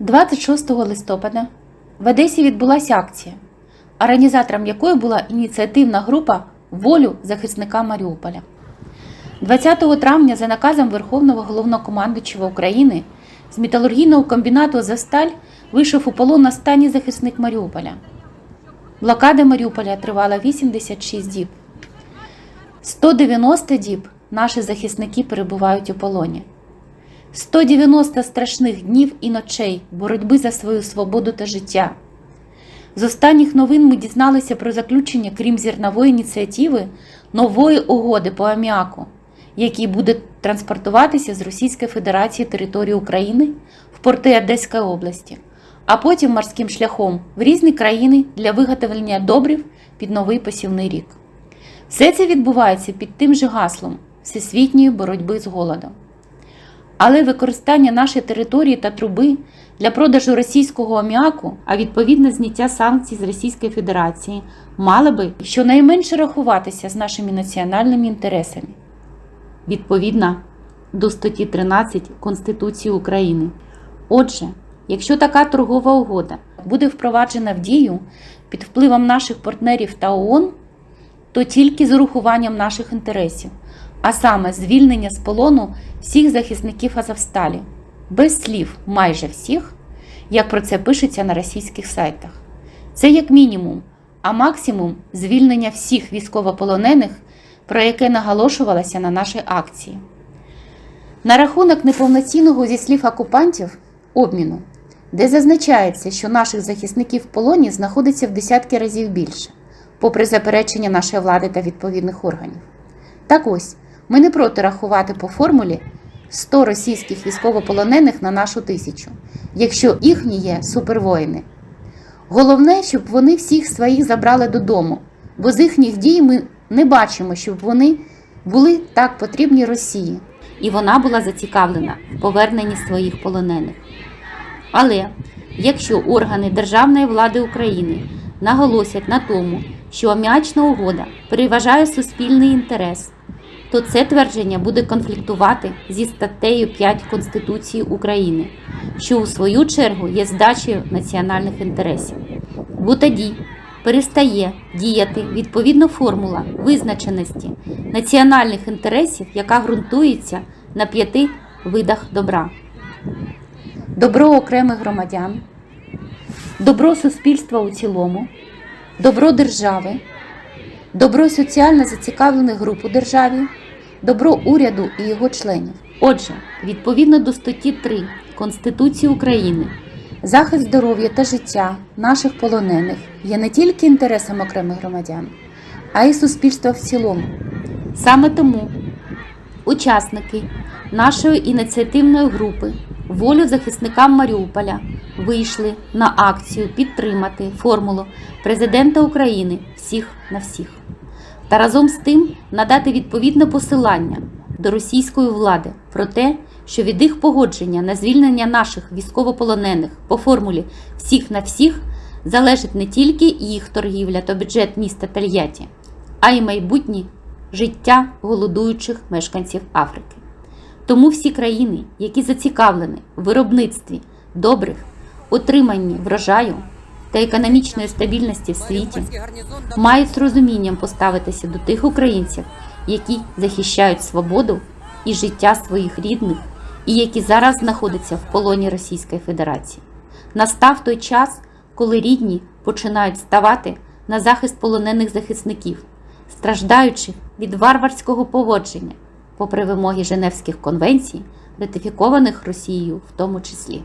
26 листопада в Одесі відбулася акція, організатором якої була ініціативна група Волю захисника Маріуполя. 20 травня за наказом Верховного головнокомандуючого України з металургійного комбінату «Азовсталь» вийшов у полон останній захисник Маріуполя. Блокада Маріуполя тривала 86 діб. 190 діб наші захисники перебувають у полоні. 190 страшних днів і ночей боротьби за свою свободу та життя. З останніх новин ми дізналися про заключення, крім зернової ініціативи, нової угоди по аміаку, який буде транспортуватися з Російської Федерації території України в порти Одеської області, а потім морським шляхом в різні країни для виготовлення добрив під новий посівний рік. Все це відбувається під тим же гаслом всесвітньої боротьби з голодом. Але використання нашої території та труби для продажу російського аміаку, а відповідне зняття санкцій з Російської Федерації, мало би щонайменше рахуватися з нашими національними інтересами відповідно до статті 13 Конституції України. Отже, якщо така торгова угода буде впроваджена в дію під впливом наших партнерів та ООН, то тільки з урахуванням наших інтересів, а саме звільнення з полону всіх захисників Азовсталі, без слів майже всіх, як про це пишеться на російських сайтах. Це як мінімум, а максимум звільнення всіх військовополонених, про яке наголошувалося на нашій акції. На рахунок неповноцінного зі слів окупантів обміну, де зазначається, що наших захисників в полоні знаходиться в десятки разів більше, попри заперечення нашої влади та відповідних органів. Так ось, ми не проти рахувати по формулі 100 російських військовополонених на нашу тисячу, якщо їхні є супервоїни. Головне, щоб вони всіх своїх забрали додому, бо з їхніх дій ми не бачимо, щоб вони були так потрібні Росії, і вона була зацікавлена в поверненні своїх полонених. Але якщо органи державної влади України наголосять на тому, що аміачна угода переважає суспільний інтерес, то це твердження буде конфліктувати зі статтею 5 Конституції України, що у свою чергу є здачею національних інтересів. Бо тоді перестає діяти відповідна формула визначеності національних інтересів, яка ґрунтується на п'яти видах добра: добро окремих громадян, добро суспільства у цілому, добро держави, добро соціально зацікавлених груп у державі, добро уряду і його членів. Отже, відповідно до статті 3 Конституції України, захист здоров'я та життя наших полонених є не тільки інтересом окремих громадян, а й суспільства в цілому. Саме тому учасники нашої ініціативної групи Волю захисникам Маріуполя вийшли на акцію підтримати формулу президента України всіх на всіх та разом з тим надати відповідне посилання до російської влади про те, що від їх погодження на звільнення наших військовополонених по формулі всіх на всіх залежить не тільки їх торгівля та бюджет міста Тольятті, а й майбутнє життя голодуючих мешканців Африки. Тому всі країни, які зацікавлені в виробництві добрих, отриманні врожаю та економічної стабільності в світі, мають з розумінням поставитися до тих українців, які захищають свободу і життя своїх рідних, і які зараз знаходяться в полоні Російської Федерації. Настав той час, коли рідні починають ставати на захист полонених захисників, страждаючи від варварського поводження, попри вимоги Женевських конвенцій, ратифікованих Росією в тому числі.